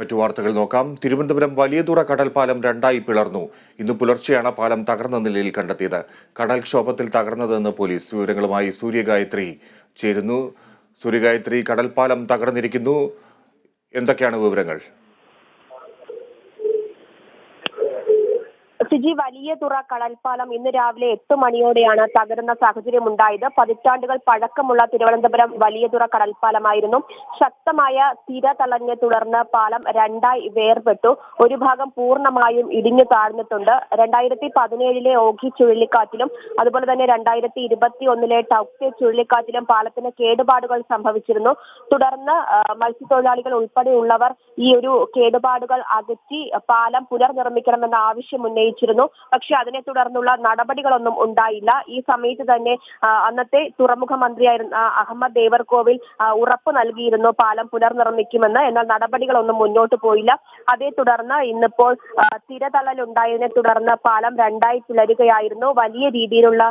മറ്റു വാർത്തകൾ നോക്കാം. തിരുവനന്തപുരം വലിയതുറ കടൽപ്പാലം രണ്ടായി പിളർന്നു. ഇന്ന് പുലർച്ചെയാണ് പാലം തകർന്ന നിലയിൽ കണ്ടെത്തിയത്. കടൽക്ഷോഭത്തിൽ തകർന്നതെന്ന് പോലീസ് വിവരങ്ങളുമായി സൂര്യഗായത്രി ചേരുന്നു. സൂര്യഗായത്രി കടൽപ്പാലം തകർന്നിരിക്കുന്നു. എന്തൊക്കെയാണ് വിവരങ്ങൾ? സിജി വലിയ തുറ കടൽപ്പാലം ഇന്ന് രാവിലെ എട്ട് മണിയോടെയാണ് തകരുന്ന സാഹചര്യം ഉണ്ടായത് പതിറ്റാണ്ടുകൾ പഴക്കമുള്ള തിരുവനന്തപുരം വലിയ തുറ കടൽപ്പാലമായിരുന്നു. ശക്തമായ തിര തളഞ്ഞെ തുടർന്ന് പാലം രണ്ടായി വേർപെട്ടു. ഒരു ഭാഗം പൂർണമായും ഇടിഞ്ഞു താഴ്ന്നിട്ടുണ്ട്. രണ്ടായിരത്തി പതിനേഴിലെ ഓഖി ചുഴലിക്കാറ്റിലും അതുപോലെ തന്നെ രണ്ടായിരത്തി ഇരുപത്തി ഒന്നിലെ ടൗക്ടെ ചുഴലിക്കാറ്റിലും പാലത്തിന് കേടുപാടുകൾ സംഭവിച്ചിരുന്നു. തുടർന്ന് മത്സ്യത്തൊഴിലാളികൾ ഉൾപ്പെടെയുള്ളവർ ഈ ഒരു കേടുപാടുകൾ അകറ്റി പാലം പുനർനിർമ്മിക്കണമെന്ന ആവശ്യം ഉന്നയിച്ചിരുന്നു പക്ഷെ അതിനെ തുടർന്നുള്ള നടപടികളൊന്നും ഉണ്ടായില്ല. ഈ സമയത്ത് തന്നെ അന്നത്തെ തുറമുഖ മന്ത്രിയായിരുന്ന അഹമ്മദ് ദേവർകോവിൽ ഉറപ്പ് നൽകിയിരുന്നു പാലം പുനർനിർമ്മിക്കുമെന്ന്. എന്നാൽ നടപടികളൊന്നും മുന്നോട്ട് പോയില്ല. അതേ തുടർന്ന് ഇന്നിപ്പോൾ തിരതള്ളൽ ഉണ്ടായതിനെ തുടർന്ന് പാലം രണ്ടായി പിളരുകയായിരുന്നു വലിയ രീതിയിലുള്ള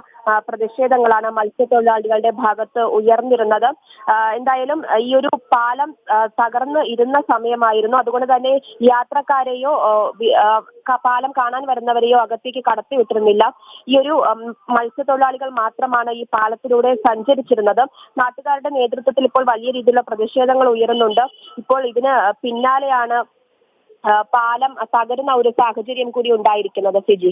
പ്രതിഷേധങ്ങളാണ് മത്സ്യത്തൊഴിലാളികളുടെ ഭാഗത്ത് ഉയർന്നിരുന്നത്. എന്തായാലും ഈ ഒരു പാലം തകർന്ന് ഇരുന്ന സമയമായിരുന്നു. അതുകൊണ്ട് തന്നെ യാത്രക്കാരെയോ പാലം കാണാൻ വരുന്നവരെയോ അകത്തേക്ക് കടത്തി വിട്ടിരുന്നില്ല. ഈ ഒരു മത്സ്യത്തൊഴിലാളികൾ മാത്രമാണ് ഈ പാലത്തിലൂടെ സഞ്ചരിച്ചിരുന്നത്. നാട്ടുകാരുടെ നേതൃത്വത്തിൽ ഇപ്പോൾ വലിയ രീതിയിലുള്ള പ്രതിഷേധങ്ങൾ ഉയരുന്നുണ്ട്. ഇപ്പോൾ ഇതിന് പിന്നാലെയാണ് പാലം തകരുന്ന ഒരു സാഹചര്യം കൂടി ഉണ്ടായിരിക്കുന്നത് സിജി.